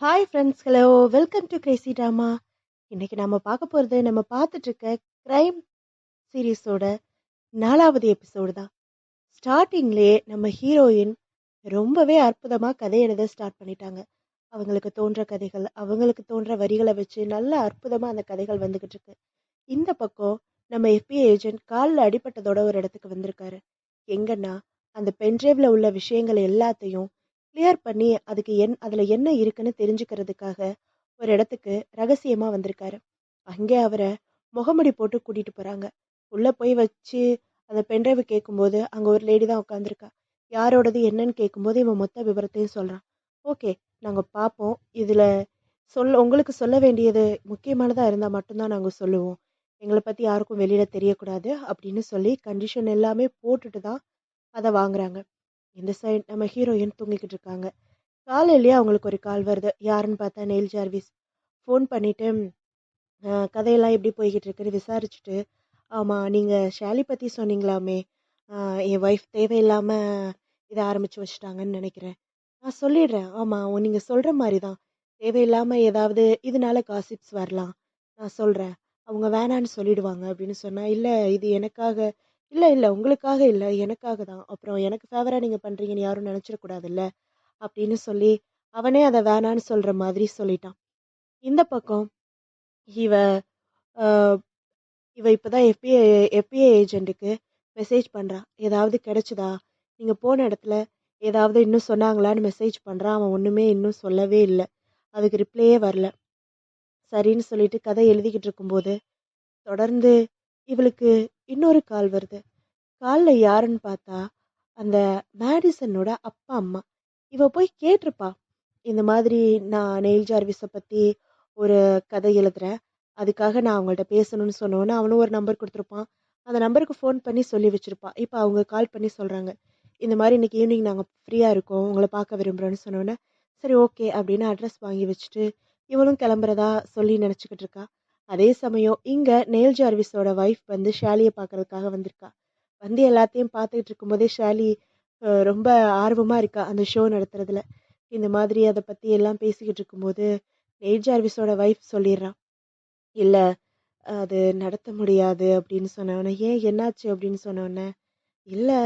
Hi friends hello welcome to crazy drama இன்னைக்கு நம்ம பார்க்க போகிறது நம்ம பார்த்துட்டு இருக்க க்ரைம் சீரீஸோட நாலாவது எபிசோடு தான். ஸ்டார்டிங்லேயே நம்ம ஹீரோயின் ரொம்பவே அற்புதமாக கதை எழுத ஸ்டார்ட் பண்ணிட்டாங்க. அவங்களுக்கு தோன்ற கதைகள் அவங்களுக்கு தோன்ற வரிகளை வச்சு நல்ல அற்புதமாக அந்த கதைகள் வந்துக்கிட்டு இருக்கு. இந்த பக்கம் நம்ம எஃபிஐ ஏஜென்ட் காலில் அடிபட்டதோட ஒரு இடத்துக்கு வந்திருக்காரு. எங்கன்னா அந்த பென்ட்ரைவில் உள்ள விஷயங்கள் எல்லாத்தையும் கிளியர் பண்ணி அதுக்கு என் அதில் என்ன இருக்குன்னு தெரிஞ்சுக்கிறதுக்காக ஒரு இடத்துக்கு ரகசியமாக வந்திருக்காரு. அங்கே அவரை முகமடி போட்டு கூட்டிகிட்டு போகிறாங்க உள்ளே போய் வச்சு அந்த பென்ட்ரைவை கேட்கும்போது அங்கே ஒரு லேடி தான் உட்காந்துருக்கா யாரோடது என்னன்னு கேட்கும்போது இவன் மொத்த விவரத்தையும் சொல்கிறான் ஓகே நாங்கள் பார்ப்போம் இதில் சொல்ல உங்களுக்கு சொல்ல வேண்டியது முக்கியமானதாக இருந்தால் மட்டும்தான் நாங்கள் சொல்லுவோம். எங்களை பற்றி யாருக்கும் வெளியில் தெரியக்கூடாது அப்படின்னு சொல்லி கண்டிஷன் எல்லாமே போட்டுட்டு தான் அதை வாங்குறாங்க. இந்த சைடு நம்ம ஹீரோயின் தூங்கிக்கிட்டு இருக்காங்க. காலையிலேயே அவங்களுக்கு ஒரு கால் வருது. யாருன்னு பார்த்தா நெயில் ஜார்விஸ். ஃபோன் பண்ணிவிட்டு கதையெல்லாம் எப்படி போய்கிட்டு இருக்குன்னு விசாரிச்சுட்டு ஆமாம் நீங்கள் ஷாலி பற்றி சொன்னீங்களாமே. என் ஒய்ஃப் தேவையில்லாமல் இதை ஆரம்பித்து வச்சுட்டாங்கன்னு நினைக்கிறேன். நான் சொல்லிடுறேன். ஆமாம் நீங்கள் சொல்கிற மாதிரி தான் தேவையில்லாமல் ஏதாவது இதனால காசிப்ஸ் வரலாம். நான் சொல்கிறேன் அவங்க வேணான்னு சொல்லிடுவாங்க அப்படின்னு சொன்னால் இல்லை இது எனக்காக இல்லை இல்லை. உங்களுக்காக இல்லை. எனக்காக தான். அப்புறம் எனக்கு ஃபேவராக நீங்கள் பண்ணுறீங்கன்னு யாரும் நினச்சிடக்கூடாதுல்ல? அப்படின்னு சொல்லி அவனே அதை வேணான்னு சொல்கிற மாதிரி சொல்லிட்டான். இந்த பக்கம் இவ ஆஹ், இவ இப்போ தான் எஃபிஐ எஃபிஐ ஏஜென்ட்டுக்கு மெசேஜ் பண்ணுறா ஏதாவது கிடைச்சதா? நீங்கள் போன இடத்துல ஏதாவது இன்னும் சொன்னாங்களான்னு மெசேஜ் பண்ணுறான் அவன் ஒன்றுமே இன்னும் சொல்லவே இல்லை. அதுக்கு ரிப்ளையே வரல. சரின்னு சொல்லிட்டு கதை எழுதிக்கிட்டு இருக்கும்போது தொடர்ந்து இவளுக்கு இன்னொரு கால் வருது. காலில் யாருன்னு பார்த்தா அந்த மேடிசனோட அப்பா அம்மா. இவ போய் கேட்டிருப்பா இந்த மாதிரி நான் நெயில் ஜார்விஸை பற்றி ஒரு கதை எழுதுறேன். அதுக்காக நான் அவங்கள்ட்ட பேசணும்னு சொன்னோன்னே அவனும் ஒரு நம்பர் கொடுத்துருப்பான். அந்த நம்பருக்கு ஃபோன் பண்ணி சொல்லி வச்சுருப்பான் இப்போ அவங்க கால் பண்ணி சொல்கிறாங்க இந்த மாதிரி இன்னைக்கு ஈவினிங் நாங்கள் ஃப்ரீயாக இருக்கோம். உங்களை பார்க்க விரும்புகிறோன்னு சொன்னோன்னே சரி ஓகே அப்படின்னு அட்ரஸ் வாங்கி வச்சுட்டு இவளும் கிளம்புறதா சொல்லி நினச்சிக்கிட்டு இருக்கா. அதே சமயம் இங்கே நெயில் ஜார்விஸோட ஒய்ஃப் வந்து ஷாலியை பார்க்கறதுக்காக வந்திருக்கா. வந்து எல்லாத்தையும் பார்த்துக்கிட்டு இருக்கும்போதே ஷாலி ரொம்ப ஆர்வமாக இருக்கா அந்த ஷோ நடத்துறதுல. இந்த மாதிரி அதை பற்றி எல்லாம் பேசிக்கிட்டு இருக்கும்போது நெயில் ஜார்விஸோட ஒய்ஃப் சொல்லிடுறான் இல்லை அது நடத்த முடியாது அப்படின்னு சொன்னவொடனே ஏன் என்னாச்சு? அப்படின்னு சொன்னோடனே இல்லை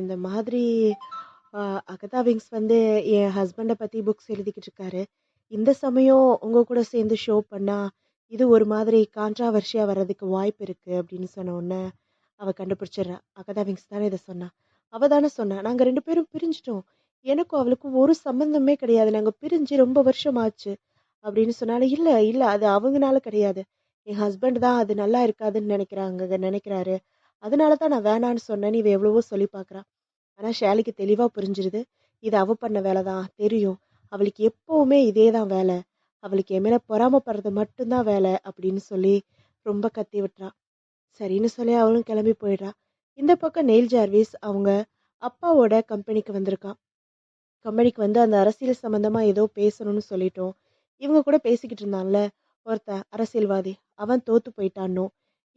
இந்த மாதிரி அகதா விங்ஸ் வந்து என் ஹஸ்பண்டை பற்றி புக்ஸ் எழுதிக்கிட்டு இருக்காரு. இந்த சமயம் உங்கள் கூட சேர்ந்து ஷோ பண்ணால் இது ஒரு மாதிரி கான்ட்ராவர்ஷியாக வர்றதுக்கு வாய்ப்பு இருக்குது அப்படின்னு சொன்ன உடனே அவள் கண்டுபிடிச்சிடுறா. அகதா விங்ஸ் தானே இதை சொன்னா. அவள் தானே சொன்னா. நாங்கள் ரெண்டு பேரும் பிரிஞ்சிட்டோம். எனக்கும் அவளுக்கும் ஒரு சம்மந்தமே கிடையாது. நாங்கள் பிரிஞ்சு ரொம்ப வருஷம் ஆச்சு அப்படின்னு சொன்னாலும் இல்லை இல்லை அது அவங்கனால கிடையாது. என் ஹஸ்பண்ட் தான் அது நல்லா இருக்காதுன்னு நினைக்கிறாங்க நினைக்கிறாரு. அதனால தான் நான் வேணான்னு சொன்னேன்னு இவ எவ்வளவோ சொல்லி பார்க்குறா. ஆனால் ஷேலிக்கு தெளிவாக புரிஞ்சிருது. இது அவ பண்ண வேலை தான். தெரியும். அவளுக்கு எப்போவுமே இதே தான் வேலை. அவளுக்கு என் மேலே பொறாமப்படுறது மட்டும்தான் வேலை அப்படின்னு சொல்லி ரொம்ப கத்தி விட்டுறா. சரின்னு சொல்லி அவளும் கிளம்பி போயிடுறா. இந்த பக்கம் நெயில் ஜார்விஸ் அவங்க அப்பாவோட கம்பெனிக்கு வந்திருக்கான் கம்பெனிக்கு வந்து அந்த அரசியல் சம்மந்தமாக ஏதோ பேசணும்னு சொல்லிட்டோம். இவங்க கூட பேசிக்கிட்டு இருந்தான்ல ஒருத்தன் அரசியல்வாதி. அவன் தோத்து போயிட்டானோ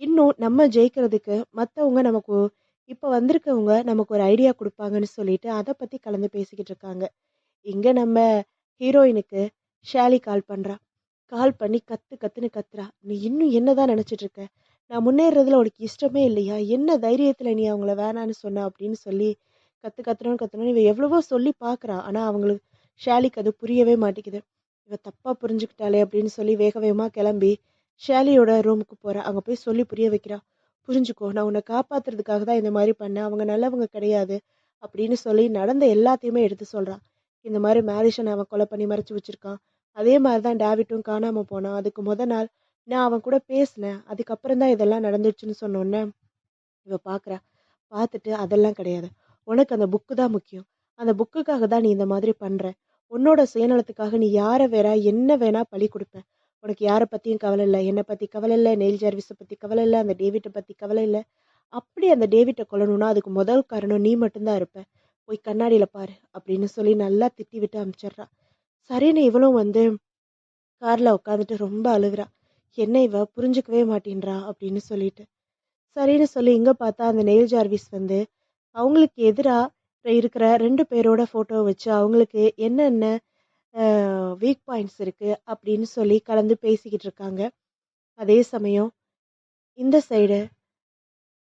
இன்னும் நம்ம ஜெயிக்கிறதுக்கு மற்றவங்க நமக்கு இப்போ வந்திருக்கவங்க நமக்கு ஒரு ஐடியா கொடுப்பாங்கன்னு சொல்லிட்டு அதை பற்றி கலந்து பேசிக்கிட்டு இருக்காங்க. இங்கே நம்ம ஹீரோயினுக்கு ஷாலி கால் பண்ணுறா கால் பண்ணி கத்து கத்துன்னு கத்துறா. நீ இன்னும் என்னதான் நினச்சிட்டு இருக்க? நான் முன்னேறதுல உனக்கு இஷ்டமே இல்லையா? என்ன தைரியத்தில் நீ அவங்கள வேணான்னு சொன்ன? அப்படின்னு சொல்லி கத்து கத்துறோன்னு கத்துறோன்னு இவ எவ்வளவோ சொல்லி பார்க்குறா ஆனால் அவங்களுக்கு ஷாலிக்கு அது புரியவே மாட்டேங்குது. இவ தப்பாக புரிஞ்சுக்கிட்டாளே அப்படின்னு சொல்லி வேக வேகமாக கிளம்பி ஷாலியோட ரூமுக்கு போகிறா அங்கே போய் சொல்லி புரிய வைக்கிறா. புரிஞ்சுக்கோ நான் உன்னை காப்பாத்துறதுக்காக தான் இந்த மாதிரி பண்ணேன். அவங்க நல்லவங்க கிடையாது அப்படின்னு சொல்லி நடந்த எல்லாத்தையுமே எடுத்து சொல்கிறான் இந்த மாதிரி மேரிஷன் அவன் கொலை பண்ணி மறைச்சி வச்சுருக்கான். அதே மாதிரி தான் டேவிட்டும் காணாம போனான். அதுக்கு முத நாள் நான் அவன் கூட பேசினேன். அதுக்கப்புறம் தான் இதெல்லாம் நடந்துச்சுன்னு சொன்னோன்னே இவ பார்க்குறா பார்த்துட்டு அதெல்லாம் கிடையாது. உனக்கு அந்த புக்கு தான் முக்கியம். அந்த புக்குக்காக தான் நீ இந்த மாதிரி பண்ற. உன்னோட சுயநலத்துக்காக நீ யாரை வேற என்ன வேணா பழி கொடுப்ப. உனக்கு யாரை பற்றியும் கவலை இல்லை. என்னை பற்றி கவலை இல்லை. நெயில் ஜார்விஸை பற்றி கவலை இல்லை. அந்த டேவிட்டை பற்றி கவலை இல்லை. அப்படி அந்த டேவிட்டை கொல்லணும்னா அதுக்கு முதல் காரணம் நீ மட்டும்தான் இருப்ப. போய் கண்ணாடியில் பாரு அப்படின்னு சொல்லி நல்லா திட்டி விட்டு அனுப்பிச்சிடுறா சரின்னு இவளும் வந்து காரில் உட்காந்துட்டு ரொம்ப அழுகுறா. என்ன இவ? புரிஞ்சுக்கவே மாட்டேன்றா? அப்படின்னு சொல்லிட்டு. சரின்னு சொல்லி இங்கே பார்த்தா அந்த நெயில் ஜார்விஸ் வந்து அவங்களுக்கு எதிராக இருக்கிற ரெண்டு பேரோட ஃபோட்டோ வச்சு அவங்களுக்கு என்னென்ன வீக் பாயிண்ட்ஸ் இருக்குது அப்படின்னு சொல்லி கலந்து பேசிக்கிட்டு இருக்காங்க. அதே சமயம் இந்த சைடு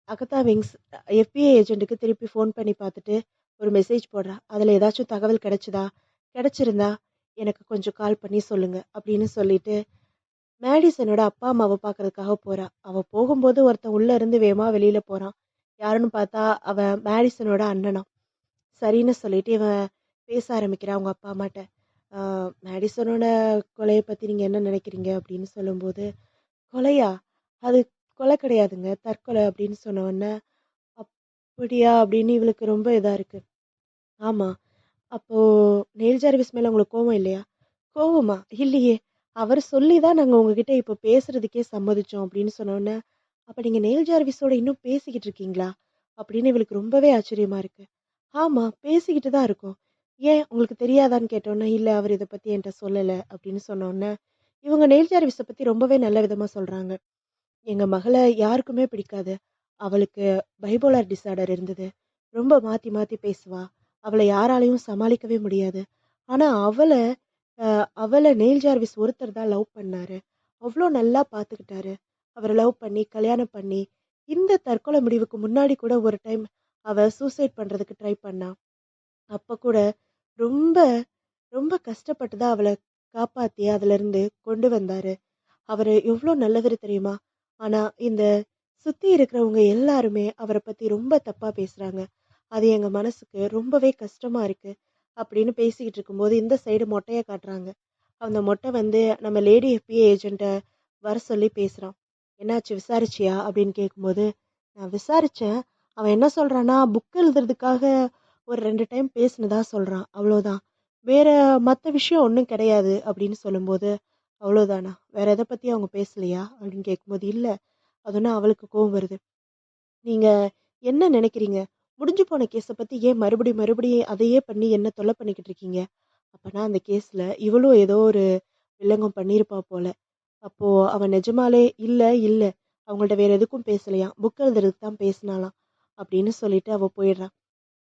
அகதா விங்ஸ் எஃபிஐ ஏஜென்ட்டுக்கு திருப்பி ஃபோன் பண்ணி பார்த்துட்டு ஒரு மெசேஜ் போடுறா. அதில் ஏதாச்சும் தகவல் கிடச்சிதா? கிடச்சிருந்தா எனக்கு கொஞ்சம் கால் பண்ணி சொல்லுங்க அப்படின்னு சொல்லிட்டு மேடிசனோட அப்பா அம்மாவை பார்க்கறதுக்காக போறா. அவ போகும்போது ஒருத்தன் உள்ள இருந்து வேமா வெளியில போறான். யாருன்னு பார்த்தா அவன் மேடிசனோட அண்ணனா. சரின்னு சொல்லிட்டு இவன் பேச ஆரம்பிக்கிறான் அவங்க அப்பா அம்மாட்ட. மேடிசனோட கொலையை பத்தி நீங்க என்ன நினைக்கிறீங்க? அப்படின்னு சொல்லும்போது கொலையா? அது கொலை கிடையாதுங்க தற்கொலை அப்படின்னு சொன்ன உடனே அப்படியா? அப்படின்னு இவளுக்கு ரொம்ப இதா இருக்கு. ஆமா அப்போ நெயில் ஜார்விஸ் மேல உங்களுக்கு கோவம் இல்லையா? கோவமா? இல்லையே. அவர் சொல்லி தான் நாங்கள் உங்ககிட்ட இப்போ பேசுறதுக்கே சம்மதிச்சோம் அப்படின்னு சொன்னோன்னே அப்போ நீங்கள் நெயில் ஜார்விஸோட இன்னும் பேசிக்கிட்டு இருக்கீங்களா? அப்படின்னு இவளுக்கு ரொம்பவே ஆச்சரியமா இருக்கு. ஆமாம் பேசிக்கிட்டு தான் இருக்கோம். ஏன் உங்களுக்கு தெரியாதான்னு கேட்டோன்னே இல்லை அவர் இதை பற்றி என்கிட்ட சொல்லலை அப்படின்னு சொன்னோன்னே இவங்க நெயில் ஜார்விஸை பற்றி ரொம்பவே நல்ல விதமாக சொல்கிறாங்க எங்கள் மகளை யாருக்குமே பிடிக்காது. அவளுக்கு பைபோலார் டிசார்டர் இருந்தது. ரொம்ப மாற்றி மாற்றி பேசுவா. அவளை யாராலையும் சமாளிக்கவே முடியாது. ஆனால் அவளை அவளை நெயில் ஜார்விஸ் ஒருத்தர் தான் லவ் பண்ணாரு. அவ்வளோ நல்லா பார்த்துக்கிட்டாரு அவரை லவ் பண்ணி கல்யாணம் பண்ணி இந்த தற்கொலை முடிவுக்கு முன்னாடி கூட ஒரு டைம் அவள் சூசைட் பண்ணுறதுக்கு ட்ரை பண்ணா. அப்போ கூட ரொம்ப ரொம்ப கஷ்டப்பட்டு தான் அவளை காப்பாற்றி அதிலிருந்து கொண்டு வந்தாரு. அவர் எவ்வளோ நல்லவர் தெரியுமா? ஆனால் இந்த சுற்றி இருக்கிறவங்க எல்லாருமே அவரை பற்றி ரொம்ப தப்பாக பேசுகிறாங்க அது எங்கள் மனசுக்கு ரொம்பவே கஷ்டமாக இருக்குது அப்படின்னு பேசிக்கிட்டு இருக்கும்போது இந்த சைடு மொட்டையை காட்டுறாங்க. அந்த மொட்டை வந்து நம்ம லேடி எஃபிஏ ஏஜென்ட்டை வர சொல்லி பேசுகிறான் என்னாச்சு விசாரிச்சியா? அப்படின்னு கேட்கும்போது நான் விசாரித்தேன் அவன் என்ன சொல்கிறான்னா புக் எழுதுறதுக்காக ஒரு ரெண்டு டைம் பேசினதா சொல்கிறான் அவ்வளோதான் வேற மற்ற விஷயம் ஒன்றும் கிடையாது அப்படின்னு சொல்லும்போது அவ்வளோதானா வேறு எதை பற்றி அவங்க பேசலையா? அப்படின்னு கேட்கும்போது இல்லை. அதுனா அவளுக்கு கோவம் வருது. நீங்கள் என்ன நினைக்கிறீங்க? முடிஞ்சு போன கேஸை பற்றி ஏன் மறுபடியும் மறுபடியும் அதையே பண்ணி என்ன தொல்லை பண்ணிக்கிட்டு இருக்கீங்க? அப்போனா அந்த கேஸில் இவளும் ஏதோ ஒரு வில்லங்கம் பண்ணியிருப்பா போல. அப்போது அவன் நிஜமாலே இல்லை இல்லை அவங்கள்ட்ட வேற எதுக்கும் பேசலையாம் புக் எழுதுறதுக்கு தான் பேசினாலாம் அப்படின்னு சொல்லிட்டு அவள் போயிடுறான்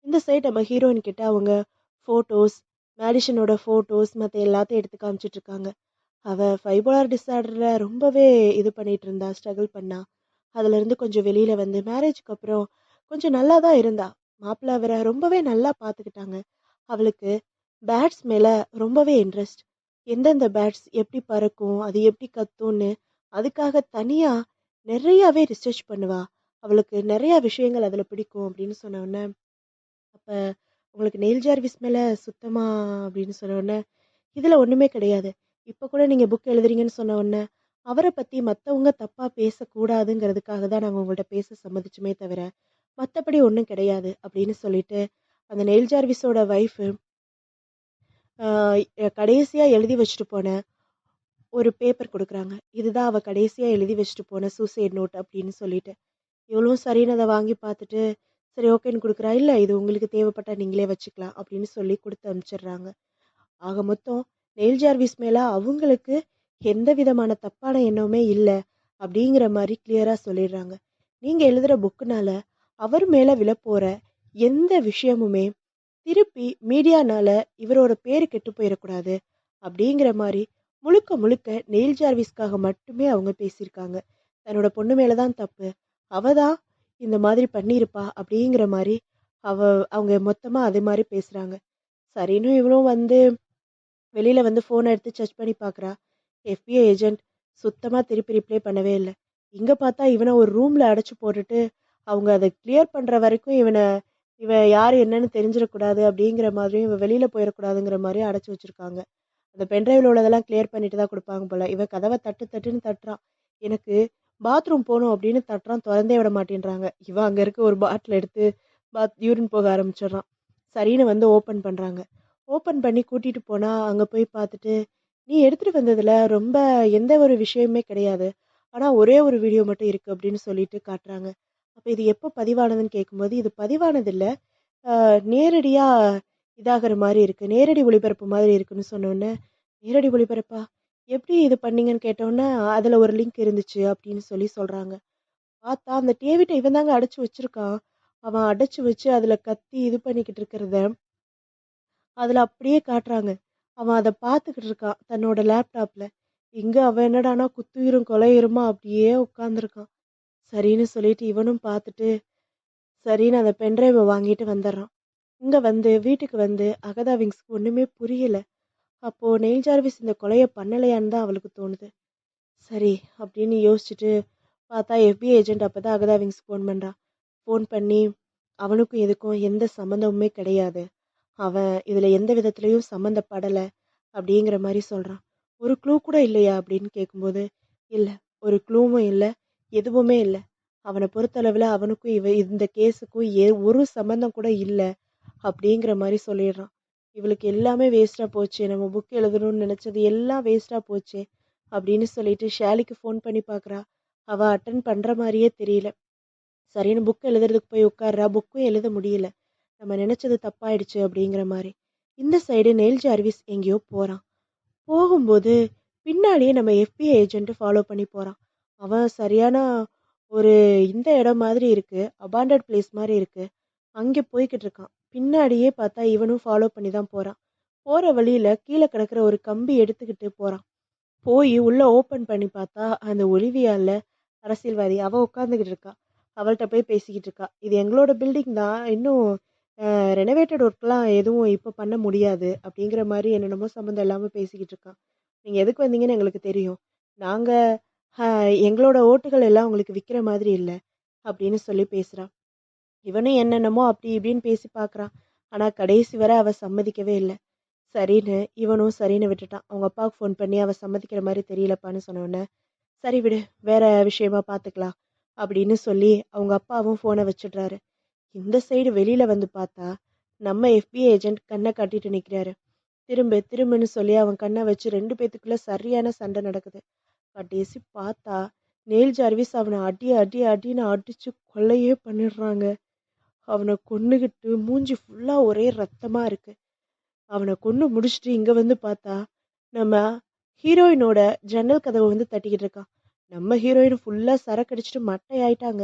இந்த சைடு நம்ம ஹீரோயின் கிட்ட அவங்க ஃபோட்டோஸ் மேடிஷனோட ஃபோட்டோஸ் மற்ற எல்லாத்தையும் எடுத்து காமிச்சிட்டு இருக்காங்க. அவள் ஃபைபோலார் டிசார்டரில் ரொம்பவே இது பண்ணிட்டு இருந்தா ஸ்ட்ரகிள் பண்ணா. அதுலேருந்து கொஞ்சம் வெளியில் வந்து மேரேஜ்க்கு அப்புறம் கொஞ்சம் நல்லா தான் இருந்தா. மாப்பிள்ளை அவரை ரொம்பவே நல்லா பார்த்துக்கிட்டாங்க. அவளுக்கு பேட்ஸ் மேலே ரொம்பவே இன்ட்ரெஸ்ட். எந்தெந்த பேட்ஸ் எப்படி பறக்கும் அது எப்படி கத்தும்னு அதுக்காக தனியாக நிறையாவே ரிசர்ச் பண்ணுவா. அவளுக்கு நிறையா விஷயங்கள் அதில் பிடிக்கும் அப்படின்னு சொன்னோடனே அப்போ உங்களுக்கு நெயில் ஜார்விஸ் மேலே சுத்தமாக அப்படின்னு சொன்னோடனே இதில் ஒன்றுமே கிடையாது. இப்போ கூட நீங்கள் புக் எழுதுறீங்கன்னு சொன்ன உடனே அவரை பற்றி மற்றவங்க தப்பாக பேசக்கூடாதுங்கிறதுக்காக தான் நாங்கள் உங்கள்கிட்ட பேச சம்மதிச்சுமே தவிர மற்றபடி ஒன்றும் கிடையாது அப்படின்னு சொல்லிட்டு அந்த நெயில் ஜார்விஸோட ஒய்ஃபு கடைசியாக எழுதி வச்சுட்டு போன ஒரு பேப்பர் கொடுக்குறாங்க. இதுதான் அவள் கடைசியாக எழுதி வச்சுட்டு போன சூசைட் நோட் அப்படின்னு சொல்லிட்டு. இவ்வளோ சரின்னு அதை வாங்கி பார்த்துட்டு சரி ஓகேன்னு கொடுக்குறா? இல்லை இது உங்களுக்கு தேவைப்பட்டால் நீங்களே வச்சுக்கலாம் அப்படின்னு சொல்லி கொடுத்து அனுப்பிச்சிடுறாங்க. ஆக மொத்தம் நெயில் ஜார்விஸ் மேலே அவங்களுக்கு எந்த விதமான தப்பான எண்ணமுமே இல்லை அப்படிங்கிற மாதிரி கிளியராக சொல்லிடுறாங்க. நீங்கள் எழுதுகிற புக்குனால அவர் மேலே விழப்போகிற எந்த விஷயமுமே திருப்பி மீடியானால இவரோட பேர் கெட்டு போயிடக்கூடாது அப்படிங்கிற மாதிரி முழுக்க முழுக்க நெயில் ஜார்விஸ்க்காக மட்டுமே அவங்க பேசியிருக்காங்க. தன்னோட பொண்ணு மேலே தான் தப்பு. அவ தான் இந்த மாதிரி பண்ணியிருப்பா அப்படிங்கிற மாதிரி அவ அவங்க மொத்தமாக அதே மாதிரி பேசுகிறாங்க சரின்னு இவனும் வந்து வெளியில் வந்து ஃபோனை எடுத்து சர்ச் பண்ணி பார்க்குறா எஃபிஐ ஏஜென்ட் சுத்தமாக திருப்பி ரிப்ளை பண்ணவே இல்லை. இங்கே பார்த்தா இவனை ஒரு ரூமில் அடைச்சி போட்டுட்டு அவங்க அதை கிளியர் பண்ணுற வரைக்கும் இவனை இவன் யார் என்னன்னு தெரிஞ்சிடக்கூடாது அப்படிங்கிற மாதிரியும் இவன் வெளியில் போயிடக்கூடாதுங்கிற மாதிரியும் அடைச்சி வச்சுருக்காங்க. அந்த பென்ட்ரைவில் உள்ளதெல்லாம் கிளியர் பண்ணிட்டு தான் கொடுப்பாங்க போல். இவன் கதவை தட்டு தட்டுன்னு தட்டுறான் எனக்கு பாத்ரூம் போகணும் அப்படின்னு தட்டுறான் திறந்தே விட மாட்டேன்றாங்க. இவன் அங்கே இருக்க ஒரு பாட்டில் எடுத்து பாத் யூரின் போக ஆரம்பிச்சிடுறான். சரின்னு வந்து ஓப்பன் பண்ணுறாங்க ஓப்பன் பண்ணி கூட்டிகிட்டு போனால் அங்கே போய் பார்த்துட்டு நீ எடுத்துகிட்டு வந்ததில் ரொம்ப எந்த ஒரு விஷயமே கிடையாது. ஆனால் ஒரே ஒரு வீடியோ மட்டும் இருக்குது அப்படின்னு சொல்லிட்டு காட்டுறாங்க. அப்போ இது எப்போ பதிவானதுன்னு கேட்கும்போது இது பதிவானதில்லை. நேரடியாக இதாகிற மாதிரி இருக்குது நேரடி ஒளிபரப்பு மாதிரி இருக்குன்னு சொன்னோன்னே நேரடி ஒளிபரப்பா? எப்படி இது பண்ணீங்கன்னு கேட்டோன்னே அதில் ஒரு லிங்க் இருந்துச்சு அப்படின்னு சொல்லி சொல்கிறாங்க பார்த்தா அந்த டேவிட்டை இவன் தாங்க அடைச்சி வச்சுருக்கான். அவன் அடைச்சி வச்சு அதில் கத்தி இது பண்ணிக்கிட்டு இருக்கிறத அதில் அப்படியே காட்டுறாங்க. அவன் அதை பார்த்துக்கிட்டு இருக்கான் தன்னோட லேப்டாப்பில் இங்கே அவன் என்னடானா குத்துயிரும் கொலையுருமா அப்படியே உட்காந்துருக்கான் சரின்னு சொல்லிட்டு இவனும் பார்த்துட்டு சரின்னு அந்த பென்ட்ரைவை வாங்கிட்டு வந்துடுறான். இங்கே வந்து வீட்டுக்கு வந்து அகதா விங்ஸ்க்கு ஒன்றுமே புரியல. அப்போது நெயில் ஜார்விஸ் இந்த கொலையை பண்ணலையான்னு தான் அவளுக்கு தோணுது. சரி அப்படின்னு யோசிச்சுட்டு பார்த்தா எஃபிஐ ஏஜென்ட் அப்பதான் அகதா விங்ஸ் ஃபோன் பண்ணுறான் ஃபோன் பண்ணி அவனுக்கும் எதுக்கும் எந்த சம்மந்தமுமே கிடையாது. அவன் இதில் எந்த விதத்துலேயும் சம்மந்தப்படலை அப்படிங்கிற மாதிரி சொல்கிறான் ஒரு க்ளூ கூட இல்லையா அப்படின்னு கேட்கும்போது இல்லை ஒரு க்ளூவும் இல்லை. எதுவுமே இல்லை. அவனை பொறுத்தளவில் அவனுக்கும் இவ இந்த கேஸுக்கும் ஏ ஒரு சம்மந்தம் கூட இல்லை அப்படிங்கிற மாதிரி சொல்லிடுறான். இவளுக்கு எல்லாமே வேஸ்ட்டாக போச்சு. நம்ம புக் எழுதணும்னு நினச்சது எல்லாம் வேஸ்ட்டாக போச்சு அப்படின்னு சொல்லிட்டு ஷாலிக்கு ஃபோன் பண்ணி பார்க்குறா அவள் அட்டன் பண்ணுற மாதிரியே தெரியல. சரின்னு புக் எழுதுறதுக்கு போய் உட்கார்றா. புக்கும் எழுத முடியல. நம்ம நினச்சது தப்பாயிடுச்சு அப்படிங்கிற மாதிரி. இந்த சைடு நெயில் ஜார்விஸ் எங்கேயோ போகிறான் போகும்போது பின்னாடியே நம்ம எஃபிஐ ஏஜென்ட்டு ஃபாலோ பண்ணி போகிறான் அவன் சரியான ஒரு இந்த இடம் மாதிரி இருக்கு அபாண்டட் பிளேஸ் மாதிரி இருக்கு. அங்கே போய்கிட்டு இருக்கான். பின்னாடியே பார்த்தா இவனும் ஃபாலோ பண்ணி தான் போகிறான் போகிற வழியில கீழே கிடக்கிற ஒரு கம்பி எடுத்துக்கிட்டு போகிறான் போய் உள்ள ஓப்பன் பண்ணி பார்த்தா அந்த ஒலிவியால அரசியல்வாதி அவ உட்காந்துக்கிட்டு இருக்கா. அவள்கிட்ட போய் பேசிக்கிட்டு இருக்கா. இது எங்களோட பில்டிங் தான். இன்னும் ரெனோவேட்டட் ஒர்க்லாம் எதுவும் இப்போ பண்ண முடியாது அப்படிங்கிற மாதிரி என்னென்னமோ சம்மந்தம் இல்லாமல் பேசிக்கிட்டு இருக்கான். நீங்கள் எதுக்கு வந்தீங்கன்னு எங்களுக்கு தெரியும். நாங்கள் எங்களோட ஓட்டுகள் எல்லாம் உங்களுக்கு விற்கிற மாதிரி இல்லை அப்படின்னு சொல்லி பேசுகிறான் இவனும் என்னென்னமோ அப்படி இப்படின்னு பேசி பார்க்குறான் ஆனால் கடைசி வரை அவள் சம்மதிக்கவே இல்லை. சரின்னு இவனும் சரின்னு விட்டுட்டான். அவங்க அப்பாவுக்கு ஃபோன் பண்ணி அவள் சம்மதிக்கிற மாதிரி தெரியலப்பான்னு சொன்னோடனே சரி விடு வேற விஷயமா பார்த்துக்கலாம் அப்படின்னு சொல்லி அவங்க அப்பாவும் ஃபோனை வச்சிடுறாரு. இந்த சைடு வெளியில் வந்து பார்த்தா நம்ம எஃபிஐ ஏஜென்ட் கண்ணை காட்டிட்டு நிற்கிறாரு திரும்ப திரும்பன்னு சொல்லி அவன் கண்ணை வச்சு ரெண்டு பேத்துக்குள்ளே சரியான சண்டை நடக்குது. கடைசி பார்த்தா நெயில் ஜார்விஸ் அவனை அடி அடி அடின்னு அடிச்சு கொள்ளையே பண்ணிடுறாங்க. அவனை கொன்னுகிட்டு மூஞ்சி ஃபுல்லாக ஒரே ரத்தமாக இருக்கு. அவனை கொன்று முடிச்சுட்டு இங்கே வந்து பார்த்தா நம்ம ஹீரோயினோட ஜன்னல் கதவை வந்து தட்டிக்கிட்டு இருக்கான். நம்ம ஹீரோயின் ஃபுல்லாக சரக்கு அடிச்சுட்டு மட்டை ஆயிட்டாங்க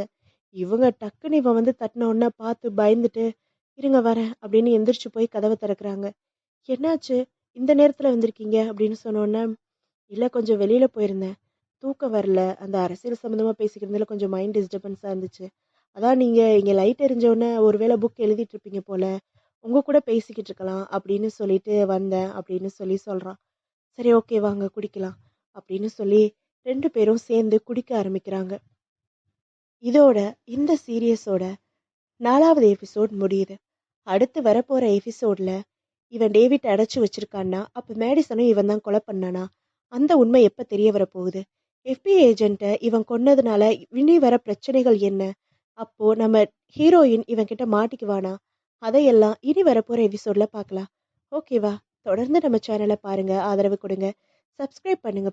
இவங்க டக்குன்னு இவன் வந்து தட்டின உடனே பார்த்து பயந்துட்டு இருங்க வரேன் அப்படின்னு எந்திரிச்சு போய் கதவை திறக்கிறாங்க. என்னாச்சு? இந்த நேரத்தில் வந்திருக்கீங்க? அப்படின்னு சொன்னோன்னே இல்லை கொஞ்சம் வெளியில் போயிருந்தேன். தூக்கம் வரல. அந்த அரசியல் சம்மந்தமாக பேசிக்கிறதுல கொஞ்சம் மைண்ட் டிஸ்டர்பன்ஸாக இருந்துச்சு. அதான் நீங்கள் இங்கே லைட் எரிஞ்சோடனே ஒருவேளை புக் எழுதிட்டு இருப்பீங்க போல உங்கள் கூட பேசிக்கிட்டு இருக்கலாம் அப்படின்னு சொல்லிட்டு வந்தேன் அப்படின்னு சொல்லி சொல்கிறான் சரி ஓகே வாங்க குடிக்கலாம் அப்படின்னு சொல்லி ரெண்டு பேரும் சேர்ந்து குடிக்க ஆரம்பிக்கிறாங்க. இதோட இந்த சீரியஸோட நாலாவது எபிசோட் முடியுது. அடுத்து வரப்போகிற எபிசோடில் இவன் டேவிட் அடைச்சி வச்சிருக்கான்னா அப்போ மேடிசனும் இவன் தான் கொலை பண்ணானா? அந்த உண்மை எப்ப தெரிய வரப்போகுது? எஃபிஐ ஏஜென்ட்டை இவன் கொன்னதுனால இனி வர பிரச்சனைகள் என்ன? அப்போ நம்ம ஹீரோயின் இவன் கிட்ட மாட்டிக்குவானா? அதையெல்லாம் இனி வரப்போற எபிசோட்ல பார்க்கலாம் ஓகேவா தொடர்ந்து நம்ம சேனலை பாருங்க. ஆதரவு கொடுங்க. சப்ஸ்கிரைப் பண்ணுங்க.